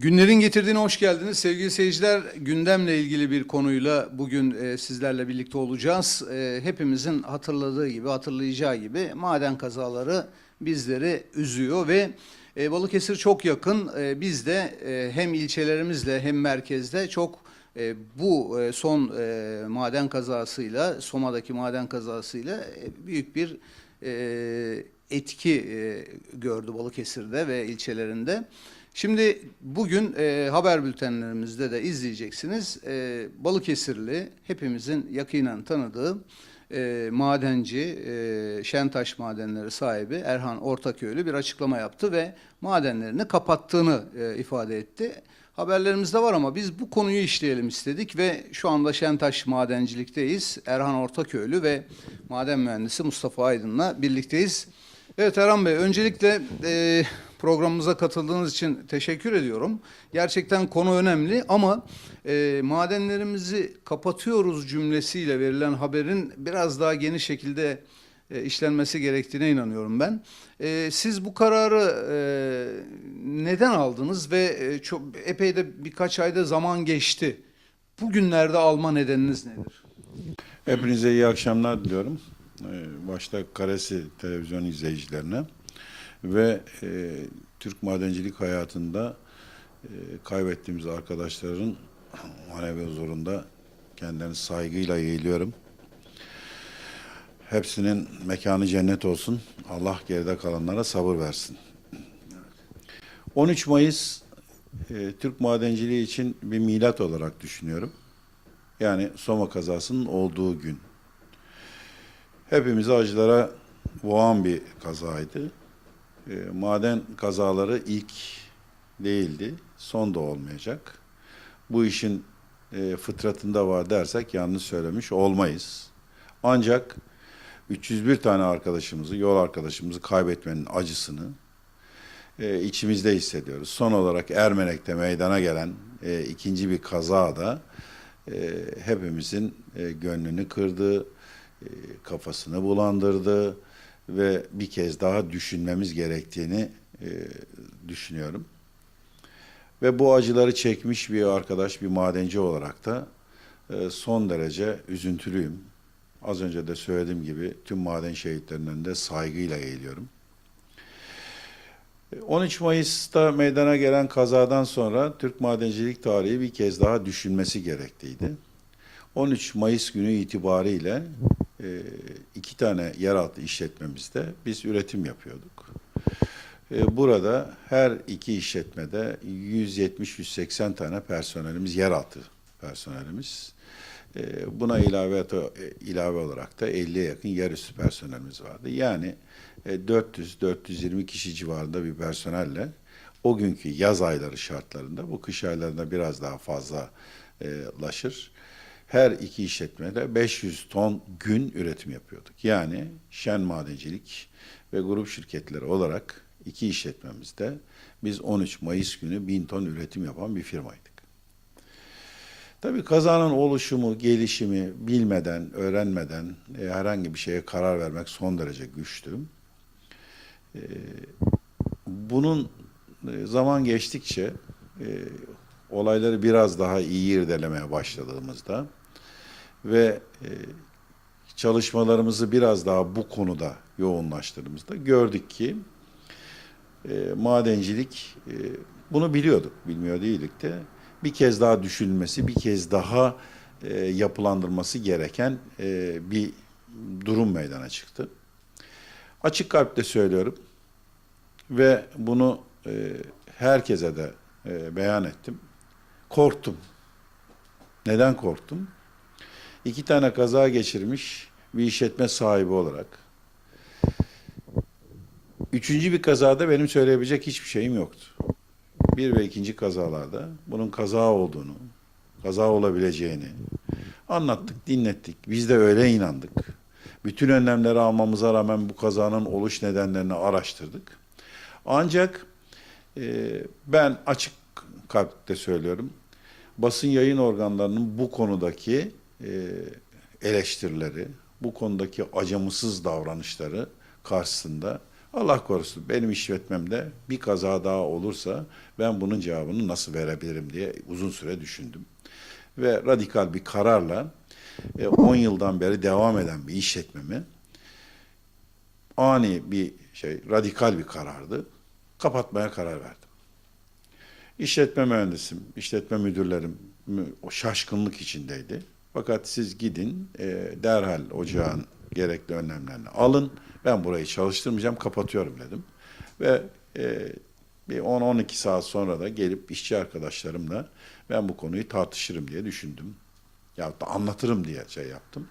Günlerin getirdiğine hoş geldiniz. Sevgili seyirciler, gündemle ilgili bir konuyla bugün e, sizlerle birlikte olacağız. E, hepimizin hatırladığı gibi, hatırlayacağı gibi maden kazaları bizleri üzüyor ve e, Balıkesir çok yakın. E, biz de e, hem ilçelerimizle hem merkezde çok e, bu e, son e, maden kazasıyla, Soma'daki maden kazasıyla e, büyük bir e, etki e, gördü Balıkesir'de ve ilçelerinde. Şimdi bugün e, haber bültenlerimizde de izleyeceksiniz. E, Balıkesirli hepimizin yakinen tanıdığı e, madenci, e, Şentaş madenleri sahibi Erhan Ortaköylü bir açıklama yaptı ve madenlerini kapattığını e, ifade etti. Haberlerimizde var ama biz bu konuyu işleyelim istedik ve şu anda Şentaş Madencilik'teyiz. Erhan Ortaköylü ve maden mühendisi Mustafa Aydın'la birlikteyiz. Evet Erhan Bey, öncelikle e, programımıza katıldığınız için teşekkür ediyorum. Gerçekten konu önemli ama e, madenlerimizi kapatıyoruz cümlesiyle verilen haberin biraz daha geniş şekilde e, işlenmesi gerektiğine inanıyorum ben. E, siz bu kararı e, neden aldınız ve e, çok epey de birkaç ayda zaman geçti. Bugünlerde alma nedeniniz nedir? Hepinize iyi akşamlar diliyorum. Ee, Başta Karesi televizyon izleyicilerine ve e, Türk madencilik hayatında e, kaybettiğimiz arkadaşların manevi huzurunda kendilerini saygıyla eğiliyorum. Hepsinin mekanı cennet olsun. Allah geride kalanlara sabır versin. 13 Mayıs e, Türk madenciliği için bir milat olarak düşünüyorum. Yani Soma kazasının olduğu gün. Hepimizi acılara boğan bir kazaydı. E, maden kazaları ilk değildi, son da olmayacak. Bu işin e, fıtratında var dersek yanlış söylemiş olmayız. Ancak 301 tane arkadaşımızı, yol arkadaşımızı kaybetmenin acısını e, içimizde hissediyoruz. Son olarak Ermenek'te meydana gelen ikinci bir kaza da hepimizin gönlünü kırdı, kafasını bulandırdı ve bir kez daha düşünmemiz gerektiğini e, düşünüyorum. Ve bu acıları çekmiş bir arkadaş, bir madenci olarak da e, son derece üzüntülüyüm. Az önce de söylediğim gibi tüm maden şehitlerinin önünde saygıyla eğiliyorum. 13 Mayıs'ta meydana gelen kazadan sonra Türk madencilik tarihi bir kez daha düşünmesi gerekliydi. 13 Mayıs günü itibariyle e, iki tane yeraltı işletmemizde biz üretim yapıyorduk. E, Burada her iki işletmede 170-180 tane personelimiz, yeraltı personelimiz. E, Buna ilave, ilave olarak da 50'ye yakın yerüstü personelimiz vardı. Yani 400-420 kişi civarında bir personelle o günkü yaz ayları şartlarında, bu kış aylarında biraz daha fazlalaşır. Her iki işletmede 500 ton gün üretim yapıyorduk. Yani Şen Madencilik ve grup şirketleri olarak iki işletmemizde biz 13 Mayıs günü 1000 ton üretim yapan bir firmaydık. Tabii kazanın oluşumu, gelişimi bilmeden, öğrenmeden e, herhangi bir şeye karar vermek son derece güçtü. E, bunun e, zaman geçtikçe e, olayları biraz daha iyi irdelemeye başladığımızda ve e, çalışmalarımızı biraz daha bu konuda yoğunlaştırdığımızda gördük ki e, madencilik e, bunu biliyorduk, bilmiyor değildik de bir kez daha düşünülmesi, bir kez daha e, yapılandırması gereken e, bir durum meydana çıktı. Açık kalple söylüyorum ve bunu e, herkese de e, beyan ettim. Korktum. Neden korktum? İki tane kaza geçirmiş bir işletme sahibi olarak. Üçüncü bir kazada benim söyleyebilecek hiçbir şeyim yoktu. Bir ve ikinci kazalarda bunun kaza olduğunu, kaza olabileceğini anlattık, dinlettik. Biz de öyle inandık. Bütün önlemleri almamıza rağmen bu kazanın oluş nedenlerini araştırdık. Ancak e, ben açık kalple söylüyorum. Basın yayın organlarının bu konudaki eleştirileri, bu konudaki acımasız davranışları karşısında Allah korusun benim işletmemde bir kaza daha olursa ben bunun cevabını nasıl verebilirim diye uzun süre düşündüm. Ve radikal bir kararla e, 10 yıldan beri devam eden bir işletmemi ani bir şey, radikal bir karardı. Kapatmaya karar verdim. İşletme mühendisim, işletme müdürlerim şaşkınlık içindeydi. Fakat siz gidin e, derhal ocağın gerekli önlemlerini alın. Ben burayı çalıştırmayacağım, kapatıyorum dedim. Ve e, bir 10-12 saat sonra da gelip işçi arkadaşlarımla ben bu konuyu tartışırım diye düşündüm. Ya da anlatırım diye şey yaptım.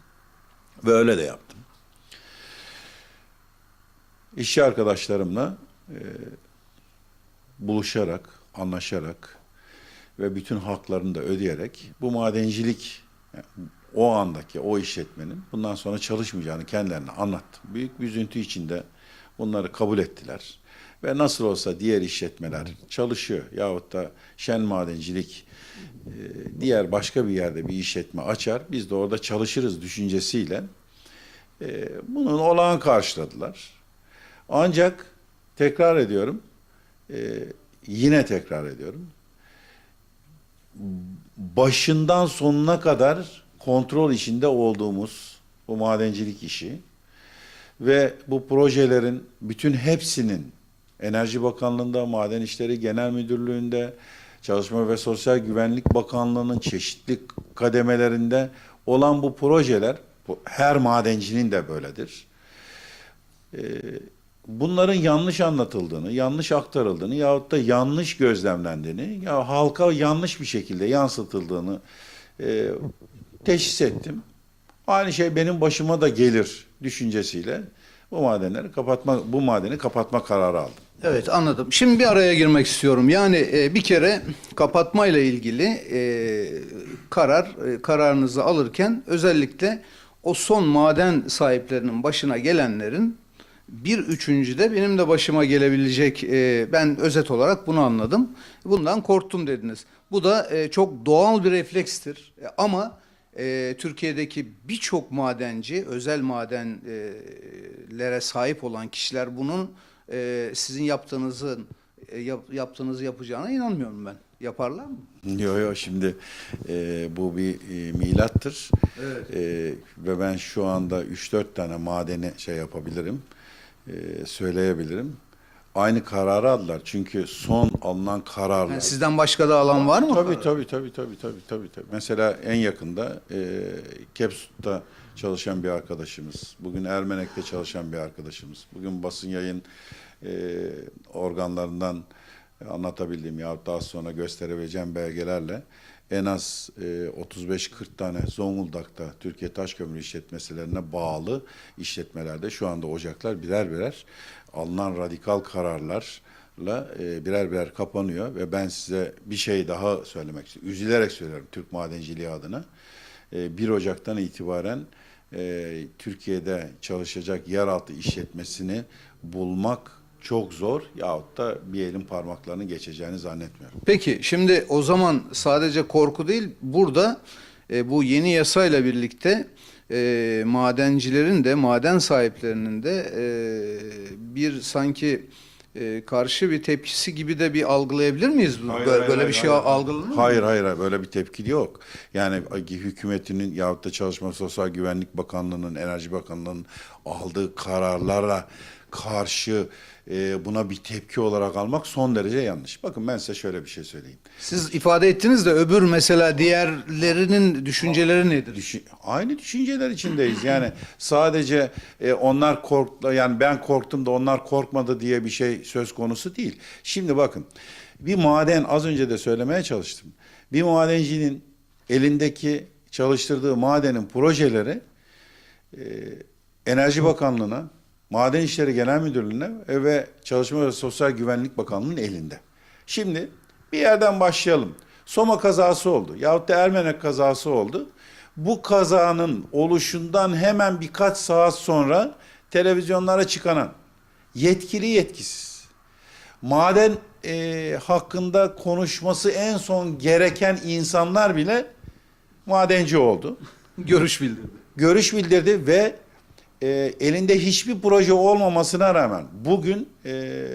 Ve öyle de yaptım. İşçi arkadaşlarımla e, buluşarak, anlaşarak ve bütün haklarını da ödeyerek bu madencilik o andaki o işletmenin bundan sonra çalışmayacağını kendilerine anlattım. Büyük bir üzüntü içinde bunları kabul ettiler. Ve nasıl olsa diğer işletmeler çalışıyor yahut da şen madencilik e, diğer başka bir yerde bir işletme açar. Biz de orada çalışırız düşüncesiyle e, bunun olağan karşıladılar. Ancak tekrar ediyorum, e, yine tekrar ediyorum. Başından sonuna kadar kontrol içinde olduğumuz bu madencilik işi ve bu projelerin bütün hepsinin Enerji Bakanlığı'nda, Maden İşleri Genel Müdürlüğü'nde, Çalışma ve Sosyal Güvenlik Bakanlığı'nın çeşitli kademelerinde olan bu projeler, bu her madencinin de böyledir. Ee, bunların yanlış anlatıldığını, yanlış aktarıldığını yahut da yanlış gözlemlendiğini, ya halka yanlış bir şekilde yansıtıldığını e, teşhis ettim. Aynı şey benim başıma da gelir düşüncesiyle bu madenleri kapatma, bu madeni kapatma kararı aldım. Evet anladım. Şimdi bir araya girmek istiyorum. Yani e, bir kere kapatmayla ilgili e, karar e, kararınızı alırken özellikle o son maden sahiplerinin başına gelenlerin bir üçüncü de benim de başıma gelebilecek e, ben özet olarak bunu anladım. Bundan korktum dediniz. Bu da e, çok doğal bir reflekstir. E, ama e, Türkiye'deki birçok madenci, özel madenlere sahip olan kişiler bunun e, sizin yaptığınızın e, yap- yaptığınızı yapacağına inanmıyorum ben. Yaparlar mı? Yo yo şimdi e, bu bir e, milattır. Evet. E, ve ben şu anda 3-4 tane madeni şey yapabilirim, e, söyleyebilirim. Aynı kararı aldılar. Çünkü son alınan kararlar. Yani sizden başka da alan var mı? Tabii tabii tabii tabii tabii tabii tabii. Mesela en yakında e, Kepsut'ta çalışan bir arkadaşımız, bugün Ermenek'te çalışan bir arkadaşımız, bugün basın yayın e, organlarından anlatabildiğim yahut daha sonra gösterebileceğim belgelerle en az e, 35-40 tane Zonguldak'ta Türkiye Taş Kömürü işletmelerine bağlı işletmelerde şu anda ocaklar birer birer alınan radikal kararlarla e, birer birer kapanıyor ve ben size bir şey daha söylemek istiyorum. Üzülerek söylüyorum Türk madenciliği adına. E, 1 Ocak'tan itibaren e, Türkiye'de çalışacak yeraltı işletmesini bulmak çok zor yahut da bir elin parmaklarını geçeceğini zannetmiyorum. Peki şimdi o zaman sadece korku değil burada e, bu yeni yasayla birlikte e, madencilerin de maden sahiplerinin de e, bir sanki e, karşı bir tepkisi gibi de bir algılayabilir miyiz? böyle böyle bir şey algılanır mı? Hayır hayır hayır, böyle bir tepki yok. Yani hükümetinin yahut da Çalışma Sosyal Güvenlik Bakanlığı'nın, Enerji Bakanlığı'nın aldığı kararlara karşı e, buna bir tepki olarak almak son derece yanlış. Bakın ben size şöyle bir şey söyleyeyim. Siz ifade ettiniz de öbür mesela diğerlerinin düşünceleri nedir? Düşün- aynı düşünceler içindeyiz. Yani sadece e, onlar korktu yani ben korktum da onlar korkmadı diye bir şey söz konusu değil. Şimdi bakın bir maden az önce de söylemeye çalıştım. Bir madencinin elindeki çalıştırdığı madenin projeleri e, Enerji Bakanlığı'na, Maden İşleri Genel Müdürlüğü'ne ve Çalışma ve Sosyal Güvenlik Bakanlığı'nın elinde. Şimdi bir yerden başlayalım. Soma kazası oldu yahut da Ermenek kazası oldu. Bu kazanın oluşundan hemen birkaç saat sonra televizyonlara çıkanan yetkili yetkisiz maden e, hakkında konuşması en son gereken insanlar bile madenci oldu Görüş bildirdi. görüş bildirdi ve e, elinde hiçbir proje olmamasına rağmen bugün e,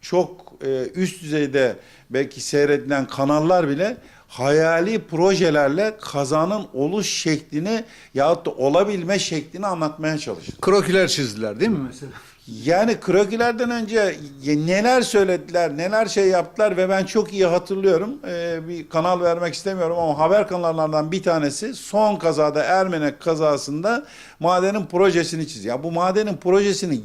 çok e, üst düzeyde belki seyredilen kanallar bile hayali projelerle kazanın oluş şeklini yahut da olabilme şeklini anlatmaya çalışır. Krokiler çizdiler değil mi mesela? Yani krokilerden önce neler söylediler, neler şey yaptılar ve ben çok iyi hatırlıyorum. Ee, bir kanal vermek istemiyorum ama haber kanallarından bir tanesi son kazada Ermenek kazasında madenin projesini çiziyor. Ya bu madenin projesini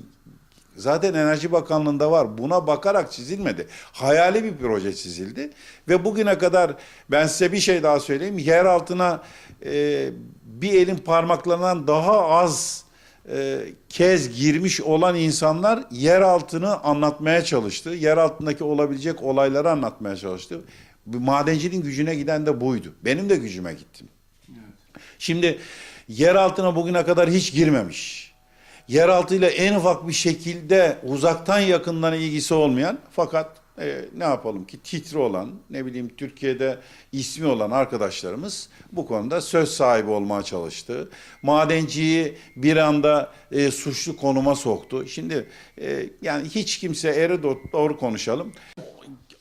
zaten Enerji Bakanlığı'nda var. Buna bakarak çizilmedi. Hayali bir proje çizildi ve bugüne kadar ben size bir şey daha söyleyeyim. Yer altına e, bir elin parmaklarından daha az e, kez girmiş olan insanlar yer altını anlatmaya çalıştı. Yer altındaki olabilecek olayları anlatmaya çalıştı. Bu madenciliğin gücüne giden de buydu. Benim de gücüme gittim. Şimdi yer altına bugüne kadar hiç girmemiş. Yeraltıyla en ufak bir şekilde uzaktan yakından ilgisi olmayan fakat e, ne yapalım ki titri olan ne bileyim Türkiye'de ismi olan arkadaşlarımız bu konuda söz sahibi olmaya çalıştı. Madenciyi bir anda e, suçlu konuma soktu. Şimdi e, yani hiç kimse eri do- doğru konuşalım.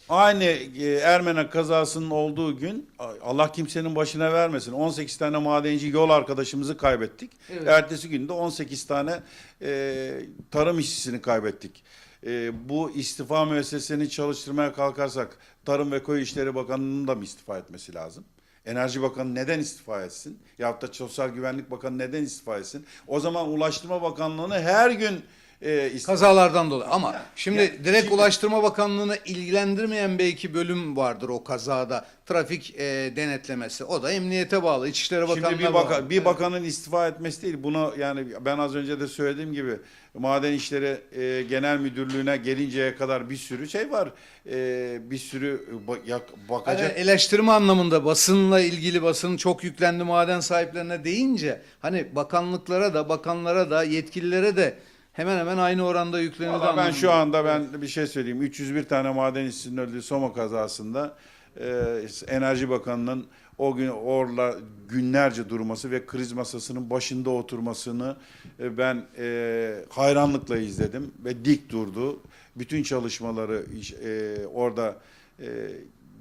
Aynı e, Ermene kazasının olduğu gün Allah kimsenin başına vermesin. 18 tane madenci yol arkadaşımızı kaybettik. Evet. Ertesi günde 18 tane e, tarım işçisini kaybettik. E, bu istifa müessesesini çalıştırmaya kalkarsak Tarım ve Köy İşleri Bakanı'nın da mı istifa etmesi lazım? Enerji Bakanı neden istifa etsin? Yahut da Sosyal Güvenlik Bakanı neden istifa etsin? O zaman Ulaştırma Bakanlığı'nı her gün e, Kazalardan dolayı. Ama şimdi ya, direkt şimdi- Ulaştırma Bakanlığı'nı ilgilendirmeyen belki bölüm vardır o kazada. Trafik e, denetlemesi. O da emniyete bağlı. İçişleri Bakanlığı'na Şimdi bir, bağlı. baka, bir bakanın istifa etmesi değil. Bunu yani ben az önce de söylediğim gibi Maden İşleri e, Genel Müdürlüğü'ne gelinceye kadar bir sürü şey var. E, bir sürü ba- yak- Hani bakacak. eleştirme anlamında basınla ilgili basın çok yüklendi maden sahiplerine deyince hani bakanlıklara da bakanlara da yetkililere de hemen hemen aynı oranda yüklenildi. Valla ben şu anda ben bir şey söyleyeyim. 301 tane maden işçisinin öldüğü Soma kazasında e, Enerji Bakanı'nın o gün orla günlerce durması ve kriz masasının başında oturmasını e, ben e, hayranlıkla izledim ve dik durdu. Bütün çalışmaları e, orada e,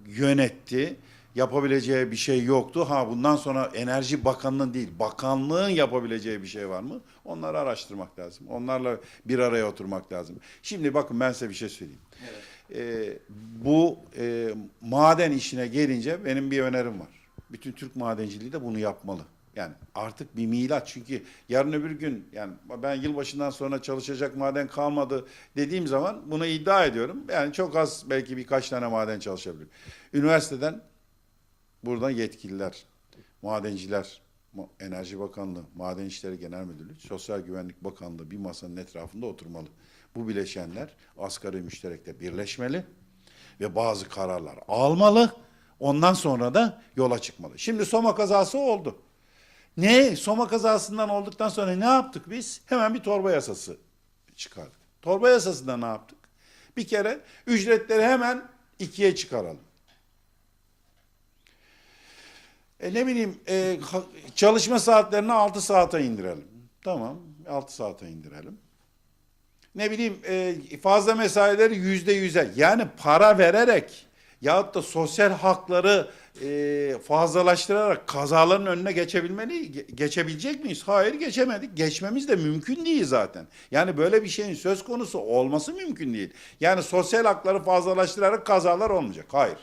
yönetti. Yapabileceği bir şey yoktu. Ha bundan sonra Enerji Bakanlığı'nın değil, bakanlığın yapabileceği bir şey var mı? Onları araştırmak lazım. Onlarla bir araya oturmak lazım. Şimdi bakın ben size bir şey söyleyeyim. Ee, bu e, maden işine gelince benim bir önerim var. Bütün Türk madenciliği de bunu yapmalı. Yani artık bir milat çünkü yarın öbür gün yani ben yılbaşından sonra çalışacak maden kalmadı dediğim zaman bunu iddia ediyorum. Yani çok az belki birkaç tane maden çalışabilir. Üniversiteden buradan yetkililer, madenciler, Ma- Enerji Bakanlığı, Maden İşleri Genel Müdürlüğü, Sosyal Güvenlik Bakanlığı bir masanın etrafında oturmalı. Bu bileşenler asgari müşterekte birleşmeli ve bazı kararlar almalı. Ondan sonra da yola çıkmalı. Şimdi Soma kazası oldu. Ne? Soma kazasından olduktan sonra ne yaptık biz? Hemen bir torba yasası çıkardık. Torba yasasında ne yaptık? Bir kere ücretleri hemen ikiye çıkaralım. E ne bileyim e, çalışma saatlerini 6 saate indirelim. Tamam 6 saate indirelim. Ne bileyim e, fazla mesaileri yüzde yüze yani para vererek yahut da sosyal hakları e, fazlalaştırarak kazaların önüne geçebilmeli ge- geçebilecek miyiz? Hayır geçemedik. Geçmemiz de mümkün değil zaten. Yani böyle bir şeyin söz konusu olması mümkün değil. Yani sosyal hakları fazlalaştırarak kazalar olmayacak. Hayır.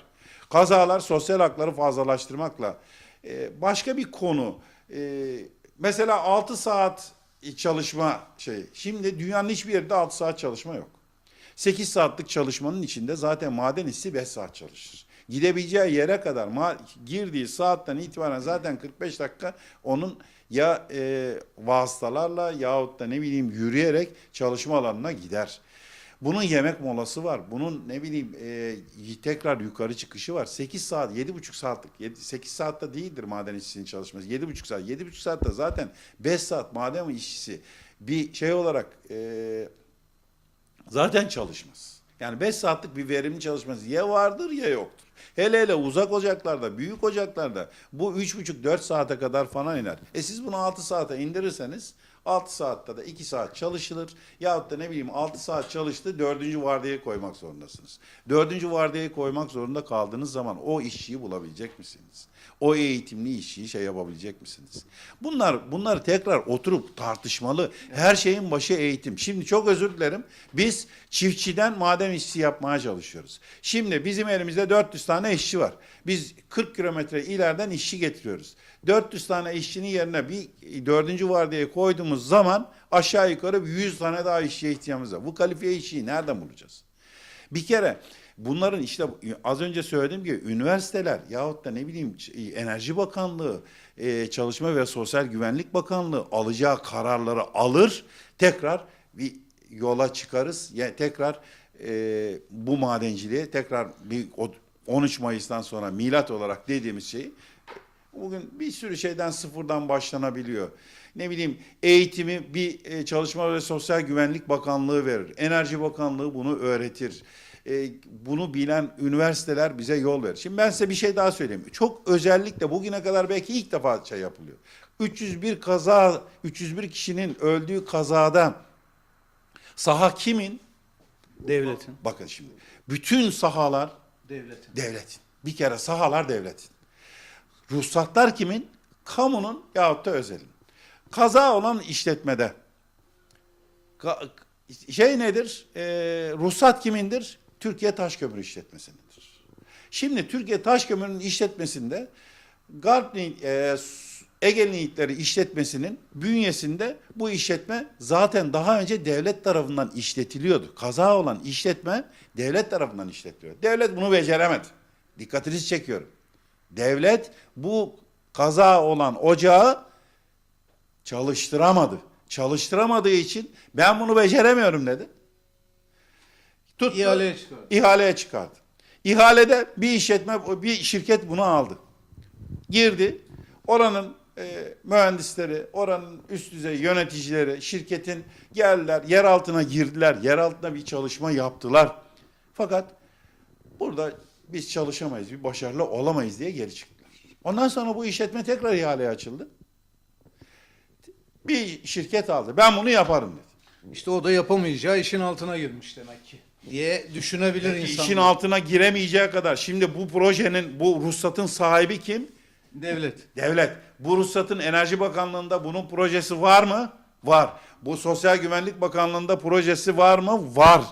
Kazalar sosyal hakları fazlalaştırmakla e, başka bir konu. E, mesela 6 saat çalışma şey. Şimdi dünyanın hiçbir yerinde 6 saat çalışma yok. 8 saatlik çalışmanın içinde zaten maden işçi 5 saat çalışır. Gidebileceği yere kadar girdiği saatten itibaren zaten 45 dakika onun ya e, vasıtalarla yahut da ne bileyim yürüyerek çalışma alanına gider. Bunun yemek molası var. Bunun ne bileyim e, tekrar yukarı çıkışı var. 8 saat, 7,5 saatlik. 7, 8 saatte değildir maden işçisinin çalışması. 7,5 saat. 7,5 saatte zaten 5 saat maden işçisi bir şey olarak e, zaten çalışmaz. Yani 5 saatlik bir verimli çalışması ya vardır ya yoktur. Hele hele uzak ocaklarda, büyük ocaklarda bu 3,5-4 saate kadar falan iner. E siz bunu 6 saate indirirseniz 6 saatte de 2 saat çalışılır. Yahut da ne bileyim 6 saat çalıştı 4. vardiyaya koymak zorundasınız. 4. vardiyaya koymak zorunda kaldığınız zaman o işçiyi bulabilecek misiniz? O eğitimli işçiyi şey yapabilecek misiniz? Bunlar bunlar tekrar oturup tartışmalı. Her şeyin başı eğitim. Şimdi çok özür dilerim. Biz çiftçiden maden işçisi yapmaya çalışıyoruz. Şimdi bizim elimizde 400 tane işçi var. Biz 40 kilometre ileriden işçi getiriyoruz. 400 tane işçinin yerine bir dördüncü vardiyaya koyduğumuz zaman aşağı yukarı bir 100 tane daha işçiye ihtiyacımız var. Bu kalifiye işçiyi nereden bulacağız? Bir kere bunların işte az önce söylediğim gibi üniversiteler yahut da ne bileyim Enerji Bakanlığı, e, Çalışma ve Sosyal Güvenlik Bakanlığı alacağı kararları alır. Tekrar bir yola çıkarız. Yani tekrar e, bu madenciliğe tekrar bir o- 13 Mayıs'tan sonra milat olarak dediğimiz şeyi Bugün bir sürü şeyden sıfırdan başlanabiliyor. Ne bileyim eğitimi bir e, Çalışma ve Sosyal Güvenlik Bakanlığı verir. Enerji Bakanlığı bunu öğretir. E, bunu bilen üniversiteler bize yol verir. Şimdi ben size bir şey daha söyleyeyim. Çok özellikle bugüne kadar belki ilk defa şey yapılıyor. 301 kaza, 301 kişinin öldüğü kazada saha kimin? Devletin. Bakın şimdi. Bütün sahalar Devletin. devletin. Bir kere sahalar devletin. Ruhsatlar kimin? Kamunun yahut da özelin. Kaza olan işletmede. Şey nedir? Ee, ruhsat kimindir? Türkiye Taşkömür işletmesindedir. Şimdi Türkiye Taşkömür'ün işletmesinde Garp e, Ege Linyitleri işletmesinin bünyesinde bu işletme zaten daha önce devlet tarafından işletiliyordu. Kaza olan işletme devlet tarafından işletiliyor. Devlet bunu beceremedi. Dikkatinizi çekiyorum. Devlet bu kaza olan ocağı çalıştıramadı. Çalıştıramadığı için ben bunu beceremiyorum dedi. Tuttu, İhaleye çıkardı. ihaleye çıkardı. İhalede bir işletme, bir şirket bunu aldı. Girdi. Oranın e, mühendisleri, oranın üst düzey yöneticileri, şirketin geldiler, yer altına girdiler, yer altına bir çalışma yaptılar. Fakat burada biz çalışamayız, bir başarılı olamayız diye geri çıktılar. Ondan sonra bu işletme tekrar ihaleye açıldı. Bir şirket aldı. Ben bunu yaparım dedi. İşte o da yapamayacağı işin altına girmiş demek ki diye düşünebilir insan. İşin altına giremeyeceği kadar. Şimdi bu projenin, bu ruhsatın sahibi kim? Devlet. Devlet. Bu ruhsatın Enerji Bakanlığı'nda bunun projesi var mı? Var. Bu Sosyal Güvenlik Bakanlığı'nda projesi var mı? Var.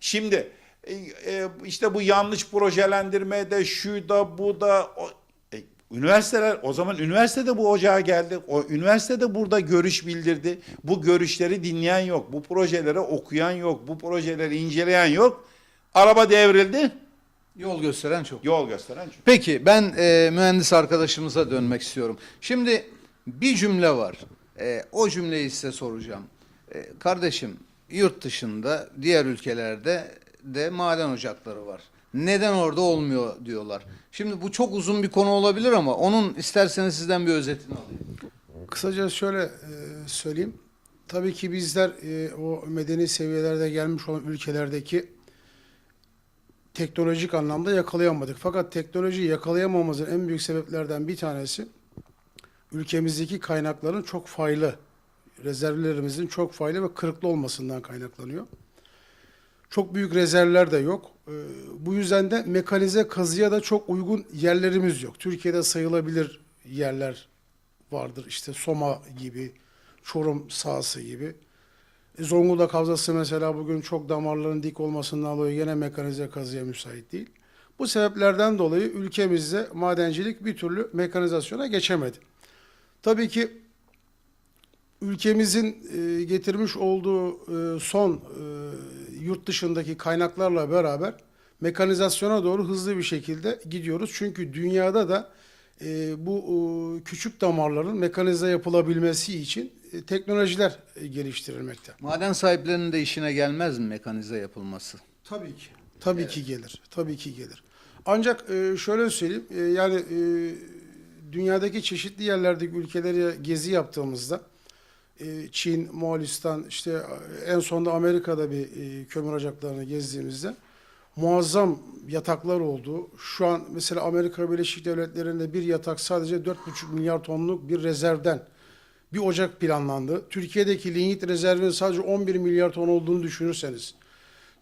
Şimdi e, e, işte bu yanlış projelendirme de şu da bu da üniversiteler o zaman üniversitede bu ocağa geldi. O üniversitede burada görüş bildirdi. Bu görüşleri dinleyen yok. Bu projeleri okuyan yok. Bu projeleri inceleyen yok. Araba devrildi. Yol gösteren çok. Yol gösteren çok. Peki ben e, mühendis arkadaşımıza dönmek istiyorum. Şimdi bir cümle var. E, o cümleyi size soracağım. E, kardeşim yurt dışında diğer ülkelerde de maden ocakları var. Neden orada olmuyor diyorlar. Şimdi bu çok uzun bir konu olabilir ama onun isterseniz sizden bir özetini alayım. Kısaca şöyle e, söyleyeyim. Tabii ki bizler e, o medeni seviyelerde gelmiş olan ülkelerdeki teknolojik anlamda yakalayamadık. Fakat teknolojiyi yakalayamamamızın en büyük sebeplerden bir tanesi ülkemizdeki kaynakların çok faylı, rezervlerimizin çok faylı ve kırıklı olmasından kaynaklanıyor. Çok büyük rezervler de yok. Ee, Bu yüzden de mekanize kazıya da çok uygun yerlerimiz yok. Türkiye'de sayılabilir yerler vardır. İşte Soma gibi, Çorum sahası gibi. E, Zonguldak Havzası mesela bugün çok damarların dik olmasından dolayı yine mekanize kazıya müsait değil. Bu sebeplerden dolayı ülkemizde madencilik bir türlü mekanizasyona geçemedi. Tabii ki ülkemizin e, getirmiş olduğu e, son yurt dışındaki kaynaklarla beraber mekanizasyona doğru hızlı bir şekilde gidiyoruz. Çünkü dünyada da e, bu e, küçük damarların mekanize yapılabilmesi için e, teknolojiler e, geliştirilmekte. Maden sahiplerinin de işine gelmez mi mekanize yapılması? Tabii ki. Tabii ki gelir. Tabii ki gelir. Ancak e, şöyle söyleyeyim. e, yani e, dünyadaki çeşitli yerlerdeki ülkelere gezi yaptığımızda Çin, Moğolistan, işte e, en sonunda Amerika'da bir e, kömür ocaklarını gezdiğimizde muazzam yataklar oldu. Şu an mesela Amerika Birleşik Devletleri'nde bir yatak sadece 4,5 milyar tonluk bir rezervden bir ocak planlandı. Türkiye'deki lignit rezervinin sadece 11 milyar ton olduğunu düşünürseniz,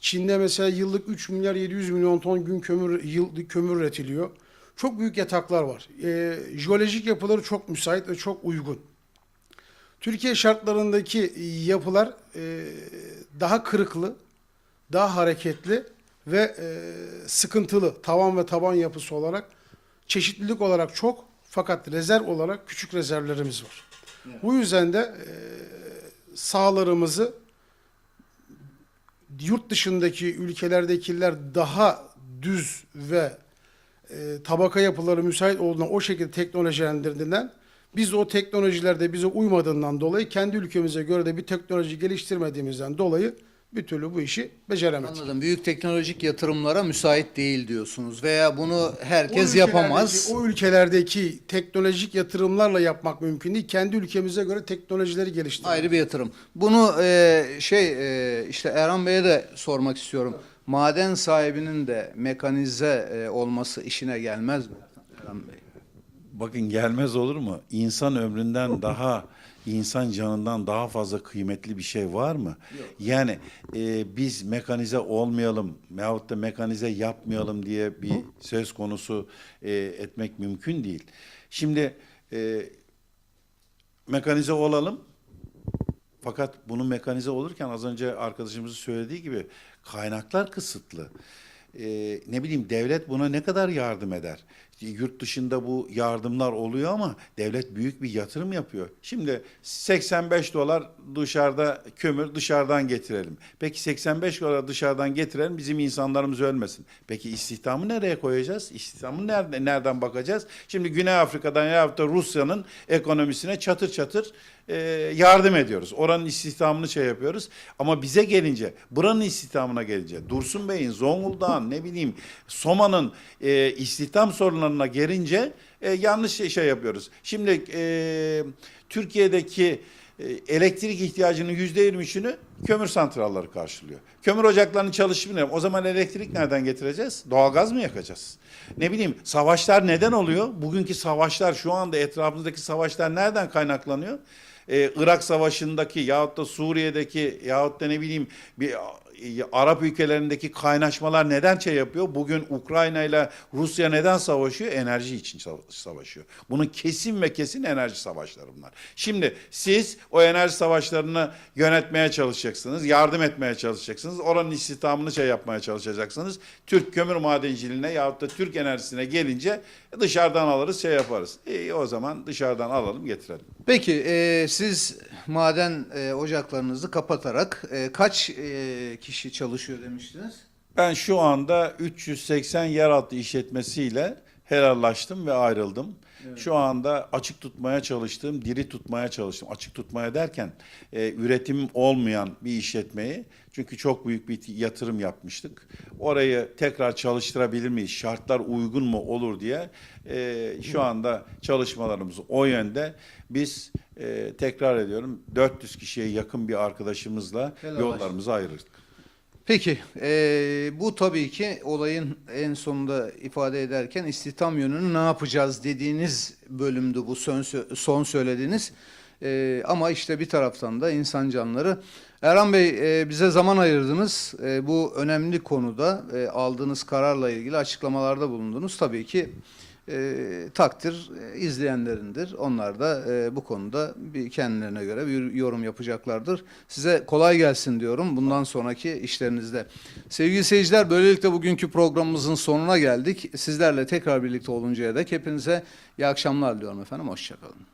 Çin'de mesela yıllık 3 milyar 700 milyon ton gün kömür yıl kömür üretiliyor. Çok büyük yataklar var. Ee, jeolojik yapıları çok müsait ve çok uygun. Türkiye şartlarındaki yapılar e, daha kırıklı, daha hareketli ve e, sıkıntılı tavan ve taban yapısı olarak çeşitlilik olarak çok fakat rezerv olarak küçük rezervlerimiz var. Bu yüzden de e, sahalarımızı yurt dışındaki ülkelerdekiler daha düz ve e, tabaka yapıları müsait olduğundan o şekilde teknolojilendirdiğinden biz o teknolojilerde bize uymadığından dolayı kendi ülkemize göre de bir teknoloji geliştirmediğimizden dolayı bir türlü bu işi beceremedik. Anladım. Büyük teknolojik yatırımlara müsait değil diyorsunuz veya bunu O herkes ülkelerdeki- yapamaz. O ülkelerdeki teknolojik yatırımlarla yapmak mümkün değil. Kendi ülkemize göre teknolojileri geliştirmek. Ayrı bir yatırım. Bunu e, şey e, işte Erhan Bey'e de sormak istiyorum. Maden sahibinin de mekanize e, olması işine gelmez mi Erhan Bey? Bakın gelmez olur mu? İnsan ömründen daha, insan canından daha fazla kıymetli bir şey var mı? Yani e, biz mekanize olmayalım veyahut da mekanize yapmayalım diye bir söz konusu e, etmek mümkün değil. Şimdi e, mekanize olalım. Fakat bunu mekanize olurken az önce arkadaşımızın söylediği gibi kaynaklar kısıtlı. Ee, ne bileyim devlet buna ne kadar yardım eder? Yurt dışında bu yardımlar oluyor ama devlet büyük bir yatırım yapıyor. Şimdi 85 dolar dışarıda kömür dışarıdan getirelim. Peki 85 dolar dışarıdan getirelim bizim insanlarımız ölmesin. Peki istihdamı nereye koyacağız? İstihdamı nerede, nereden bakacağız? Şimdi Güney Afrika'dan ya da Rusya'nın ekonomisine çatır çatır e, yardım ediyoruz. Oranın istihdamını şey yapıyoruz. Ama bize gelince, buranın istihdamına gelince, Dursun Bey'in, Zonguldak'ın, ne bileyim, Soma'nın e, istihdam sorunlarına gelince e, yanlış şey, şey yapıyoruz. Şimdi e, Türkiye'deki e, elektrik ihtiyacının yüzde yirmişini kömür santralları karşılıyor. Kömür ocaklarının çalışmıyor. O zaman elektrik nereden getireceğiz? Doğalgaz mı yakacağız? Ne bileyim savaşlar neden oluyor? Bugünkü savaşlar şu anda etrafımızdaki savaşlar nereden kaynaklanıyor? Ee, Irak Savaşı'ndaki yahut da Suriye'deki yahut da ne bileyim bir Arap ülkelerindeki kaynaşmalar neden şey yapıyor? Bugün Ukrayna ile Rusya neden savaşıyor? Enerji için sa- savaşıyor. Bunun kesin ve kesin enerji savaşları bunlar. Şimdi siz o enerji savaşlarını yönetmeye çalışacaksınız, yardım etmeye çalışacaksınız. Oranın istihdamını şey yapmaya çalışacaksınız. Türk kömür madenciliğine yahut da Türk enerjisine gelince dışarıdan alırız, şey yaparız. İyi o zaman dışarıdan alalım, getirelim. Peki e, siz maden e, ocaklarınızı kapatarak e, kaç e, kişi çalışıyor demiştiniz? Ben şu anda 380 yeraltı işletmesiyle helallaştım ve ayrıldım. Şu anda açık tutmaya çalıştım, diri tutmaya çalıştım. Açık tutmaya derken e, üretim olmayan bir işletmeyi çünkü çok büyük bir yatırım yapmıştık. Orayı tekrar çalıştırabilir miyiz? Şartlar uygun mu olur diye e, şu anda çalışmalarımız o yönde. Biz e, tekrar ediyorum 400 kişiye yakın bir arkadaşımızla Helallaştık. yollarımızı ayırdık. Peki e, bu tabii ki olayın en sonunda ifade ederken istihdam yönünü ne yapacağız dediğiniz bölümdü bu son, son söylediğiniz. E, ama işte bir taraftan da insan canları. Erhan Bey e, bize zaman ayırdınız. E, bu önemli konuda e, aldığınız kararla ilgili açıklamalarda bulundunuz. Tabii ki e, takdir izleyenlerindir. Onlar da e, bu konuda bir kendilerine göre bir yorum yapacaklardır. Size kolay gelsin diyorum bundan sonraki işlerinizde. Sevgili seyirciler böylelikle bugünkü programımızın sonuna geldik. Sizlerle tekrar birlikte oluncaya dek hepinize iyi akşamlar diliyorum efendim. Hoşçakalın.